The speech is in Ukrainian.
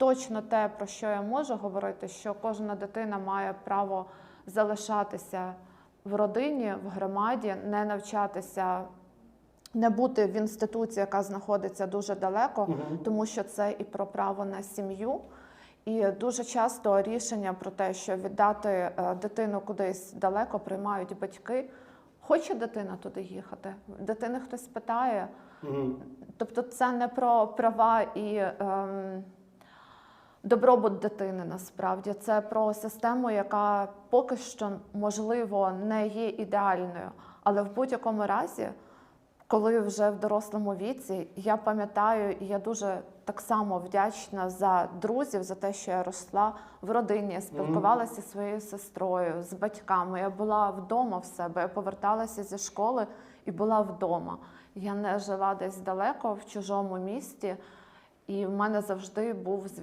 точно те, про що я можу говорити, що кожна дитина має право залишатися в родині, в громаді, не навчатися, не бути в інституції, яка знаходиться дуже далеко, тому що це і про право на сім'ю. І дуже часто рішення про те, що віддати е, дитину кудись далеко, приймають батьки. Хоче дитина туди їхати? Дитини хтось питає. Тобто це не про права і ем, добробут дитини насправді. Це про систему, яка поки що, можливо, не є ідеальною. Але в будь-якому разі, коли вже в дорослому віці, я пам'ятаю, і я дуже так само вдячна за друзів, за те, що я росла в родині, я спілкувалася зі своєю сестрою, з батьками. Я була вдома в себе, я поверталася зі школи і була вдома. Я не жила десь далеко в чужому місті, і в мене завжди був зв'язок.